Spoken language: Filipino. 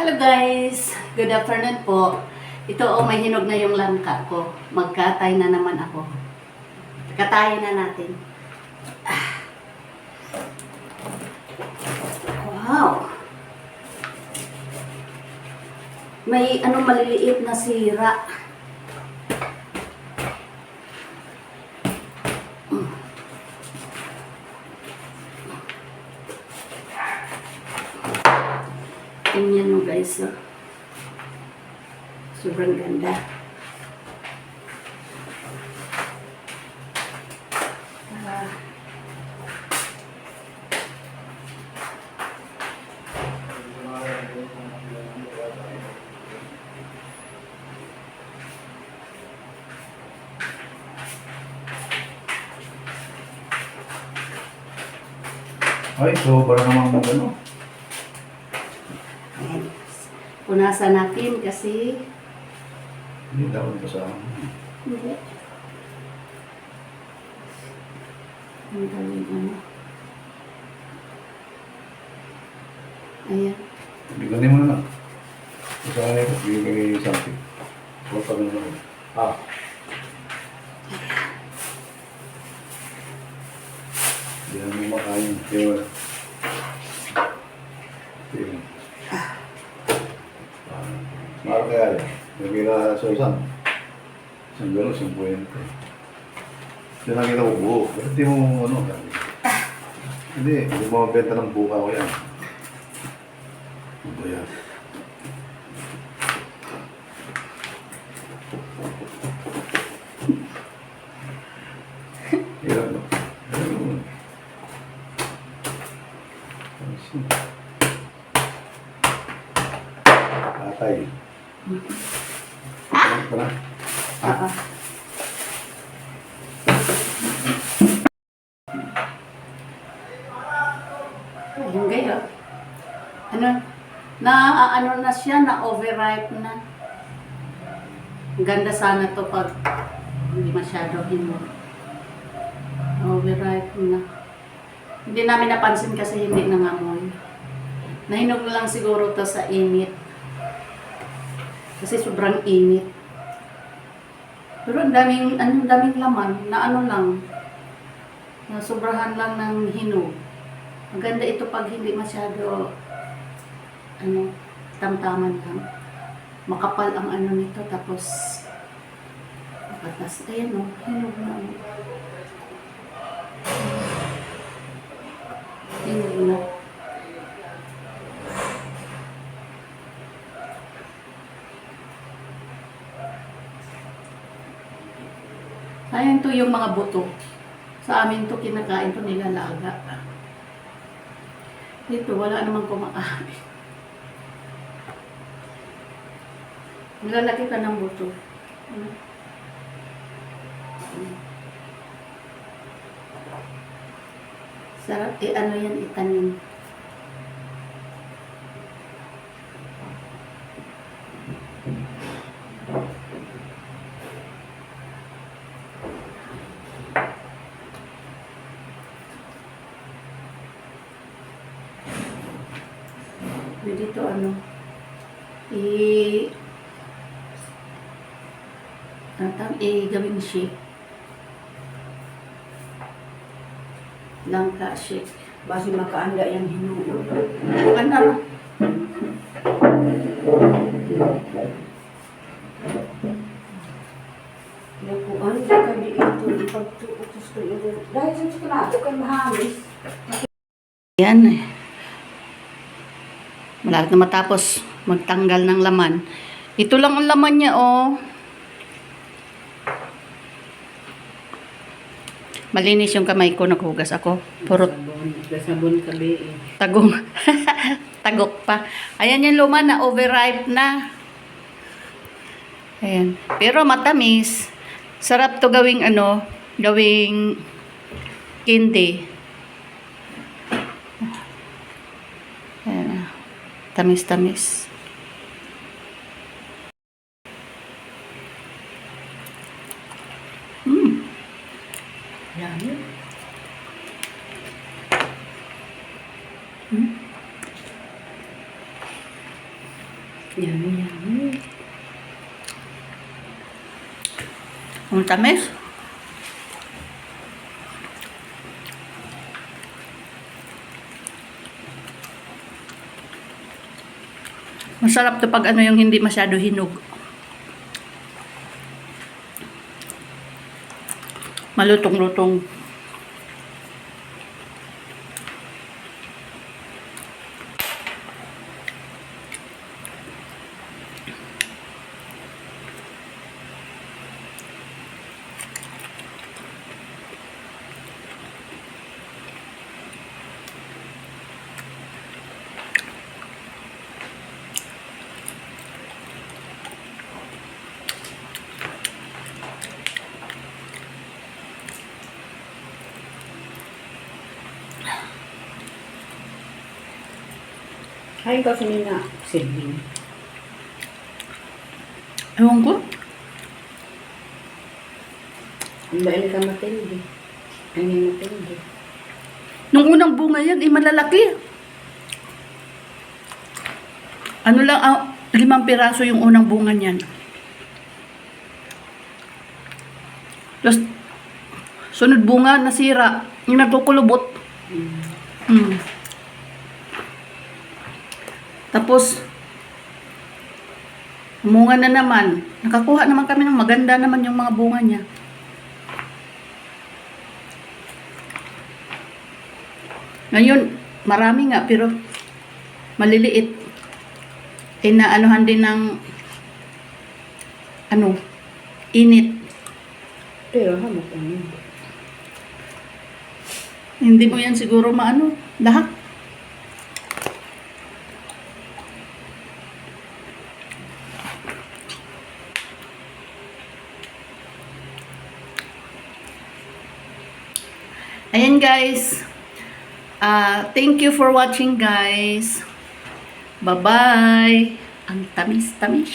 Hello guys! Good afternoon po. Ito oh, may hinog na yung langka ko. Magkatay na naman ako. Katayin na natin. Wow! May ano maliliit na sira. Tingnan mo guys. Oh. Sobrang ganda. Ay, sobra naman mo ano. Ayan. Punasan natin kasi Hindi dapat pa sa hindi. Ang galing ano. Ayan. Biganin mo na lang. Isa ka nito, bibigay something. Huwag pa naman. Ah. Hindi na mo makain. Kaya wala. Sige. Ah. Mahal kaya yan. Nagkira sa isang. Isang gano'n, isang puwente. Hindi nakita ko buo. Ba't di mo ano? Hindi, hindi mo mabenta ng buka ko yan. Ano yan? Hirap no? Ayun. Ayun. Patay. Ah? Ano? Oo. Ayun gayo. Ano? Na ano na siya, na overripe na. Ganda sana to pag hindi masyado hinog. Overripe na. Hindi namin napansin kasi hindi nangamoy. Nahinog na lang siguro to sa init. Kasi sobrang init. Pero ang daming, ano, ang daming laman na ano lang, na sobrahan lang ng hinog. Maganda ito pag hindi masyado, ano, tamtaman lang. Makapal ang ano nito, tapos, makatas. Ayan o, hinog na. oh. Hinog na. Ayan to yung mga buto. Sa amin to kinakain to nilalaga. Dito wala namang kumakain. Nilalaki ka ng buto. Ano? Sarap. Eh ano yan itanim. Pwede to ano. I Tatang, eh, gawing shake. Langka shake. Basi makaanda yung. Bukan na lang. Nakuan ka ka di ito ipagtuutos ko ito. Dahil sa ko na, kay mahamis. Yan eh. Malapit na matapos magtanggal ng laman. Ito lang ang laman niya, oh. Malinis yung kamay ko, naghugas ako. Puro Sabon, sabon ka be eh. tagong. Tagok pa. Ayan yung luma na overripe na. Ayan. Pero matamis. Sarap to gawing ano, gawing candy. Ayan. Tamis-tamis. Mm. Yan. Hmm? Yummy, yummy. Ang tamis. Masarap to pag ano yung hindi masyado hinog. Malutong-lutong. Kain ka kanina, sibling. Ewan ko. Ang bail ka matindi. Ano yung matindi? Nung unang bunga yan, eh, malalaki. Ano lang, ah, limang piraso yung unang bunga niyan. Tapos, sunod bunga, nasira. Yung nagkukulubot. Mm. Hmm. Tapos, bunga na naman. Nakakuha naman kami ng maganda naman yung mga bunga niya. Ngayon, marami nga pero maliliit. Eh naanuhan din ng ano, init. Pero hamot ano. Hindi mo yan siguro maano, lahat. Ayan guys. Ah, thank you for watching guys. Bye-bye. Ang tamis-tamis.